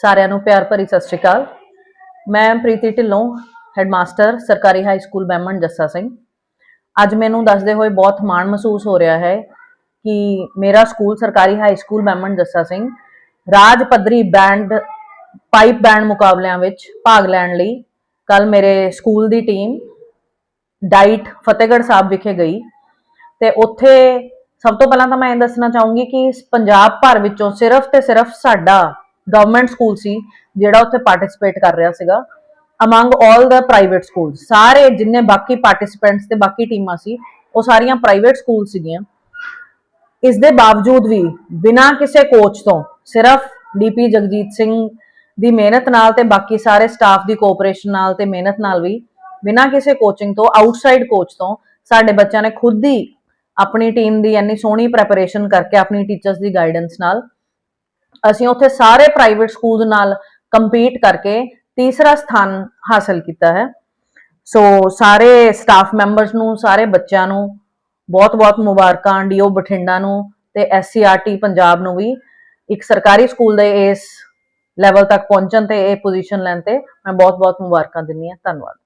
ਸਾਰਿਆਂ ਨੂੰ ਪਿਆਰ ਭਰੀ ਸਤਿ ਸ਼੍ਰੀ ਅਕਾਲ। ਮੈਂ ਪ੍ਰੀਤੀ ਢਿੱਲੋਂ ਹੈਡਮਾਸਟਰ ਸਰਕਾਰੀ ਹਾਈ ਸਕੂਲ ਬੈਮਨ ਜੱਸਾ ਸਿੰਘ। ਅੱਜ ਮੈਨੂੰ ਦੱਸਦੇ ਹੋਏ ਬਹੁਤ ਮਾਣ ਮਹਿਸੂਸ ਹੋ ਰਿਹਾ ਹੈ ਕਿ ਮੇਰਾ ਸਕੂਲ ਸਰਕਾਰੀ ਹਾਈ ਸਕੂਲ ਬੈਮਨ ਜੱਸਾ ਸਿੰਘ ਰਾਜ ਪੱਧਰੀ ਬੈਂਡ ਪਾਈਪ ਬੈਂਡ ਮੁਕਾਬਲਿਆਂ ਵਿੱਚ ਭਾਗ ਲੈਣ ਲਈ ਕੱਲ ਮੇਰੇ ਸਕੂਲ ਦੀ ਟੀਮ ਡਾਈਟ ਫਤਿਹਗੜ੍ਹ ਸਾਹਿਬ ਵਿਖੇ ਗਈ। ਤੇ ਉੱਥੇ ਸਭ ਤੋਂ ਪਹਿਲਾਂ ਤਾਂ ਮੈਂ ਇਹ ਦੱਸਣਾ ਚਾਹੂੰਗੀ ਕਿ ਪੰਜਾਬ ਭਰ ਵਿੱਚੋਂ ਸਿਰਫ ਤੇ ਸਿਰਫ ਸਾਡਾ ਗਵਰਨਮੈਂਟ ਸਕੂਲ ਸੀ, ਜਿਹੜਾ ਉੱਥੇ ਪਾਰਟਿਸਿਪੇਟ ਕਰ ਰਿਹਾ ਸੀਗਾ ਅਮੰਗ 올 ਦਾ ਪ੍ਰਾਈਵੇਟ ਸਕੂਲ ਸਾਰੇ ਜਿੰਨੇ ਬਾਕੀ ਪਾਰਟਿਸਿਪੈਂਟਸ ਤੇ ਬਾਕੀ ਟੀਮਾਂ ਸੀ, ਉਹ ਸਾਰੀਆਂ ਪ੍ਰਾਈਵੇਟ ਸਕੂਲ ਸੀਗੀਆਂ। ਇਸ ਦੇ ਬਾਵਜੂਦ ਵੀ, ਬਿਨਾਂ ਕਿਸੇ ਕੋਚ ਤੋਂ, ਸਿਰਫ ਡੀਪੀ ਜਗਜੀਤ ਸਿੰਘ ਦੀ ਮਿਹਨਤ ਨਾਲ ਤੇ ਬਾਕੀ ਸਾਰੇ ਸਟਾਫ ਦੀ ਕੋਆਪਰੇਸ਼ਨ ਨਾਲ ਤੇ ਮਿਹਨਤ ਨਾਲ ਵੀ, ਬਿਨਾਂ ਕਿਸੇ ਕੋਚਿੰਗ ਤੋਂ ਆਊਟਸਾਈਡ ਕੋਚ ਤੋਂ, ਸਾਡੇ ਬੱਚਿਆਂ ਨੇ ਖੁਦ ਹੀ ਆਪਣੀ ਟੀਮ ਦੀ ਇੰਨੀ ਸੋਹਣੀ ਪ੍ਰੈਪਰੇਸ਼ਨ ਕਰਕੇ, ਆਪਣੀ ਟੀਚਰਸ ਦੀ ਗਾਈਡੈਂਸ ਨਾਲ ਅਸੀਂ ਉੱਥੇ ਸਾਰੇ ਪ੍ਰਾਈਵੇਟ ਸਕੂਲ ਨਾਲ ਕੰਪੀਟ ਕਰਕੇ ਤੀਸਰਾ ਸਥਾਨ ਹਾਸਲ ਕੀਤਾ ਹੈ। ਸੋ ਸਾਰੇ ਸਟਾਫ ਮੈਂਬਰਸ ਨੂੰ, ਸਾਰੇ ਬੱਚਿਆਂ ਨੂੰ ਬਹੁਤ-ਬਹੁਤ ਮੁਬਾਰਕਾਂ, ਡੀਓ ਬਠਿੰਡਾ ਨੂੰ ਤੇ ਐਸਸੀਆਰਟੀ ਪੰਜਾਬ ਨੂੰ ਵੀ। ਇੱਕ ਸਰਕਾਰੀ ਸਕੂਲ ਦੇ ਇਸ ਲੈਵਲ ਤੱਕ ਪਹੁੰਚਣ ਤੇ, ਇਹ ਪੋਜੀਸ਼ਨ ਲੈਣ ਤੇ ਮੈਂ ਬਹੁਤ-ਬਹੁਤ ਮੁਬਾਰਕਾਂ ਦਿੰਦੀ ਹਾਂ। ਧੰਨਵਾਦ।